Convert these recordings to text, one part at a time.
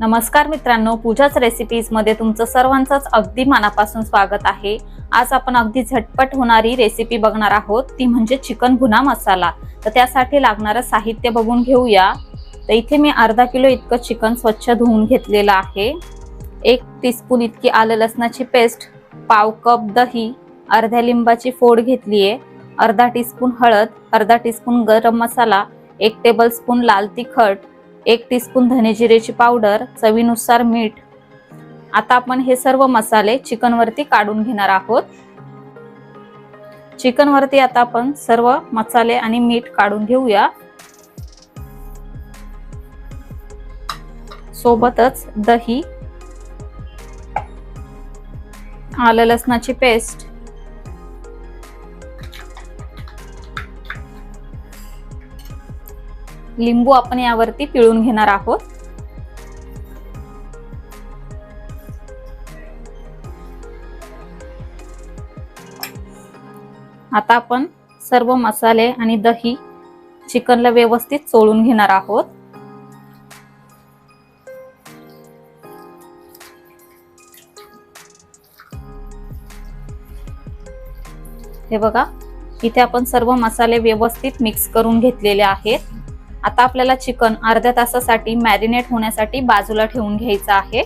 नमस्कार मित्रांनो पूजाच रेसिपीजमध्ये तुमचं सर्वांचंच अगदी मनापासून स्वागत आहे. आज आपण अगदी झटपट होणारी रेसिपी बघणार आहोत ती म्हणजे चिकन भुना मसाला. तर त्यासाठी लागणारं साहित्य बघून घेऊया. तर इथे मी अर्धा किलो इतकं चिकन स्वच्छ धुवून घेतलेलं आहे. एक टीस्पून इतकी आलं लसणाची पेस्ट पाव कप दही अर्ध्या लिंबाची फोड घेतली आहे अर्धा टीस्पून हळद अर्धा टीस्पून गरम मसाला एक टेबलस्पून लाल तिखट एक टीस्पून धने जिरेची पावडर चवीनुसार मीठ. आता आपण हे सर्व मसाले चिकन वरती काढून घेणार आहोत. चिकन वरती आता आपण सर्व मसाले आणि मीठ काढून घेऊया. सोबतच दही आलं लसणाची पेस्ट लिंबू आपण यावरती पिळून घेणार आहोत. आता आपण सर्व मसाले आणि दही चिकनला व्यवस्थित चोळून घेणार आहोत. हे बघा इथे आपण सर्व मसाले व्यवस्थित मिक्स करून घेतलेले आहेत. आता आपल्याला चिकन अर्ध्या तासासाठी मॅरिनेट होण्यासाठी बाजूला ठेवून घ्यायचं आहे.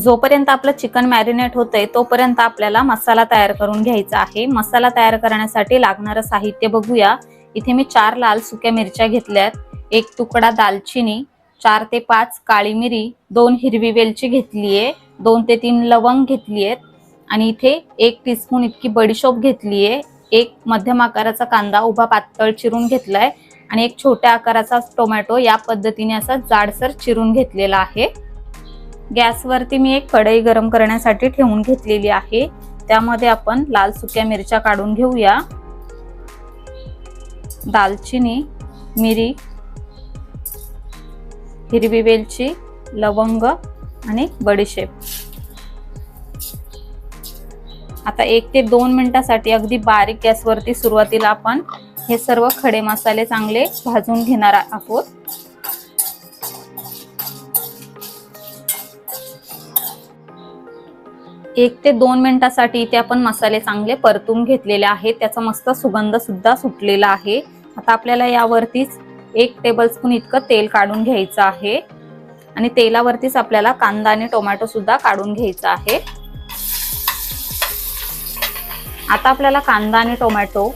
जोपर्यंत आपलं चिकन मॅरिनेट होतंय तोपर्यंत आपल्याला मसाला तयार करून घ्यायचा आहे. मसाला तयार करण्यासाठी लागणारं साहित्य बघूया. इथे मी चार लाल सुक्या मिरच्या घेतल्यात. एक तुकडा दालचिनी चार ते पाच काळी मिरी दोन हिरवी वेलची घेतलीये दोन ते तीन लवंग घेतली आहेत आणि इथे एक टीस्पून इतकी बडीशोप घेतलीये. एक मध्यम आकाराचा कांदा उभा पातळ चिरून घेतलाय. आणि एक छोट्या आकाराचा टोमॅटो या पद्धतीने असा जाडसर चिरून घेतलेला आहे. गॅसवरती मी एक कढई गरम करण्यासाठी ठेवून घेतलेली आहे. त्यामध्ये आपण लाल सुक्या मिरच्या काढून घेऊया. दालचिनी मिरी हिरवी वेलची लवंग आणि बडीशेप. आता एक ते दोन मिनिटासाठी अगदी बारीक गॅसवरती सुरुवातीला आपण हे सर्व खडे मसाले चांगले भाजून घेणार आहोत. एक ते दोन मिनिटासाठी इथे आपण मसाले चांगले परतून घेतलेले आहेत. त्याचा मस्त सुगंध सुद्धा सुटलेला आहे. आता आपल्याला यावरतीच एक टेबलस्पून इतकं तेल काढून घ्यायचं आहे. आणि तेलावरतीच आपल्याला कांदा आणि टोमॅटो सुद्धा काढून घ्यायचा आहे. आता आपल्याला कांदा आणि टोमॅटो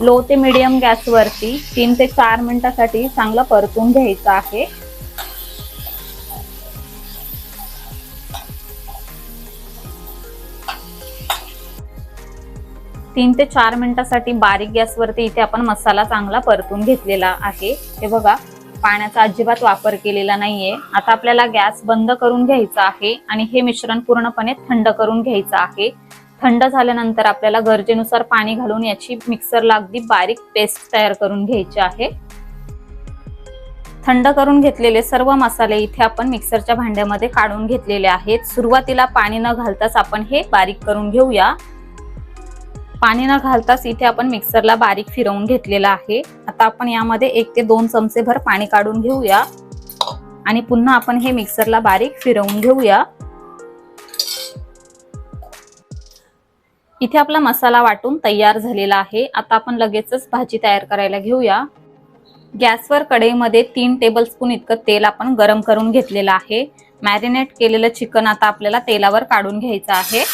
लो ते मिडियम गॅसवरती तीन ते चार मिनिटासाठी चांगलं परतून घ्यायचं आहे. तीन ते चार मिनिटासाठी बारीक गॅसवरती इथे आपण मसाला चांगला परतून घेतलेला आहे. हे बघा पाण्याचा अजिबात वापर केलेला नाहीये. आता आपल्याला गॅस बंद करून घ्यायचा आहे आणि हे मिश्रण पूर्णपणे थंड करून घ्यायचं आहे. थंड झाल्यानंतर आपल्याला गरजेनुसार पाणी घालून याची मिक्सरला अगदी बारीक पेस्ट तयार करून घ्यायची आहे. थंड करून घेतलेले सर्व मसाले इथे आपण मिक्सरच्या भांड्यामध्ये काढून घेतलेले आहेत. सुरुवातीला पाणी न घालताच आपण हे बारीक करून घेऊया. पाणी न घालताच इथे आपण मिक्सरला बारीक फिरवून घेतलेला आहे. आता आपण यामध्ये एक ते दोन चमचे भर पाणी काढून घेऊया. आणि पुन्हा आपण हे मिक्सरला बारीक फिरवून घेऊया. इथे आपला मसाला वाटून तयार झालेला आहे. आता आपण लगेचच भाजी तयार करायला घेऊया. गॅसवर कढईमध्ये तीन टेबलस्पून इतकं तेल आपण गरम करून घेतलेलं आहे. मॅरिनेट केलेलं चिकन आता आपल्याला तेलावर काढून घ्यायचं आहे.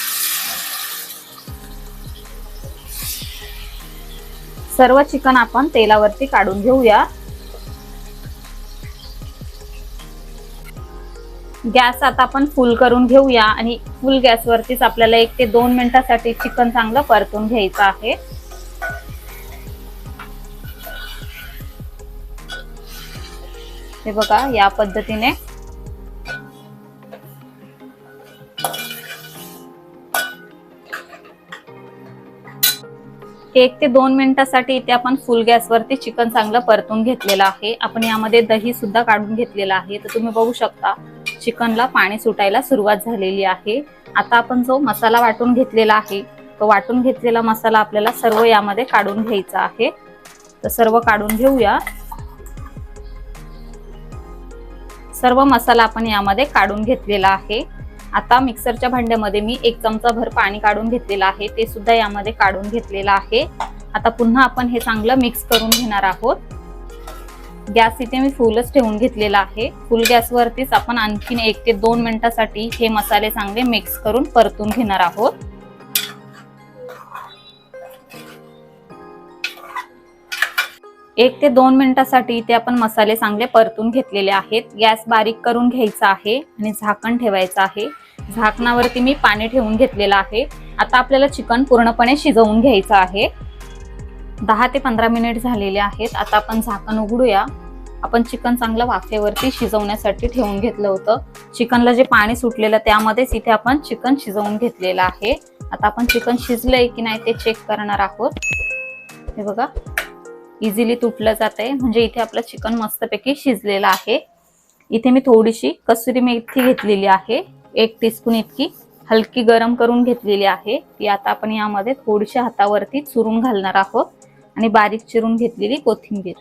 सर्व चिकन आपण तेलावरती काढून घेऊया. गॅस आता आपण फुल करून घेऊया आणि फुल गॅसवरतीच आपल्याला एक ते दोन मिनिटासाठी चिकन चांगलं परतून घ्यायचं आहे. हे बघा या पद्धतीने. एक ते दोन मिनिटासाठी इथे आपण फुल गॅसवरती चिकन चांगलं परतून घेतलेलं आहे. आपण यामध्ये दही सुद्धा काढून घेतलेलं आहे. तर तुम्ही बघू शकता चिकनला पाणी सुटायला सुरुवात झालेली आहे. आता आपण जो मसाला वाटून घेतलेला आहे तो वाटून घेतलेला मसाला आपल्याला सर्व यामध्ये काढून घ्यायचा आहे. तर सर्व काढून घेऊया. सर्व मसाला आपण यामध्ये काढून घेतलेला आहे. आता मिक्सरच्या भांड्यामध्ये मी एक चमचा भर पाणी काढून घेतलेलं आहे. ते सुद्धा यामध्ये काढून घेतलेलं आहे. आता पुन्हा आपण हे चांगलं मिक्स करून घेणार आहोत. गॅस इथे मी फुलच ठेवून घेतलेला आहे. फुल गॅसवरतीच आपण आणखीन एक ते दोन मिनिटासाठी हे मसाले चांगले मिक्स करून परतून घेणार आहोत. एक ते दोन मिनिटासाठी इथे आपण मसाले चांगले परतून घेतलेले आहेत. गॅस बारीक करून घ्यायचा आहे आणि झाकण ठेवायचं आहे. झाकणावरती मी पाणी ठेवून घेतलेलं आहे. आता आपल्याला चिकन पूर्णपणे शिजवून घ्यायचं आहे. दहा ते पंधरा मिनिट झालेले आहेत. आता आपण झाकण उघडूया. आपण चिकन चांगलं वाफेवरती शिजवण्यासाठी ठेवून घेतलं होतं. चिकनला जे पाणी सुटलेलं त्यामध्येच इथे आपण चिकन शिजवून घेतलेलं आहे. आता आपण चिकन शिजलंय की नाही ते चेक करणार आहोत. हे बघा. इझिली तुटलं जात आहे म्हणजे इथे आपलं चिकन मस्तपैकी शिजलेलं आहे. इथे मी थोडीशी कसुरी मेथी घेतलेली आहे. एक टीस्पून इतकी. हलकी गरम करून घेतलेली आहे. ती आता आपण यामध्ये थोडीशी हातावरती चुरून घालणार आहोत. आणि बारीक चिरून घेतलेली कोथिंबीर.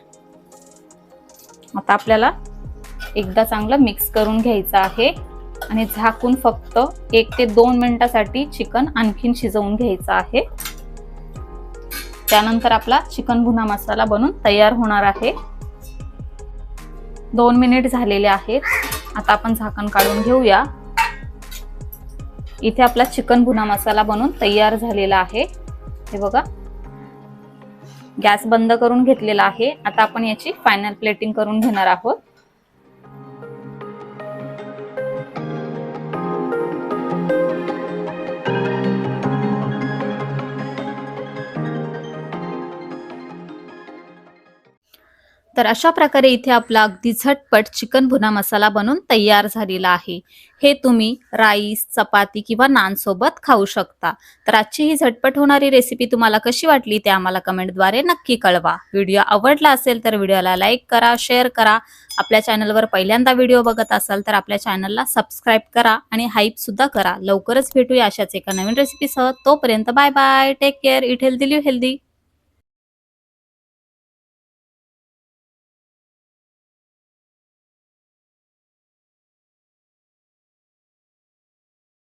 आता आपल्याला एकदा चांगलं मिक्स करून घ्यायचं आहे. आणि झाकून फक्त एक ते दोन मिनिटासाठी चिकन आणखीन शिजवून घ्यायचं आहे. त्यानंतर आपला चिकन भुना मसाला बनून तयार होणार आहे. दोन मिनिट झालेले आहेत. आता आपण झाकण काढून घेऊया. इथे आपला चिकन भुना मसाला बनून तयार झालेला आहे. हे बघा. गॅस बंद करून घेतलेला आहे. आता आपण याची फायनल प्लेटिंग करून घेणार आहोत. तर अशा प्रकारे इथे आपला अगदी झटपट चिकन भुना मसाला बनून तयार झालेला आहे. हे तुम्ही राईस चपाती किंवा नानसोबत खाऊ शकता. तर आजची ही झटपट होणारी रेसिपी तुम्हाला कशी वाटली ते आम्हाला कमेंटद्वारे नक्की कळवा. व्हिडिओ आवडला असेल तर व्हिडिओला लाईक करा शेअर करा. आपल्या चॅनलवर पहिल्यांदा व्हिडिओ बघत असाल तर आपल्या चॅनलला सबस्क्राईब करा आणि हाईपसुद्धा करा. लवकरच भेटूया अशाच एका नवीन रेसिपीसह तोपर्यंत bye bye take care eat healthy live healthy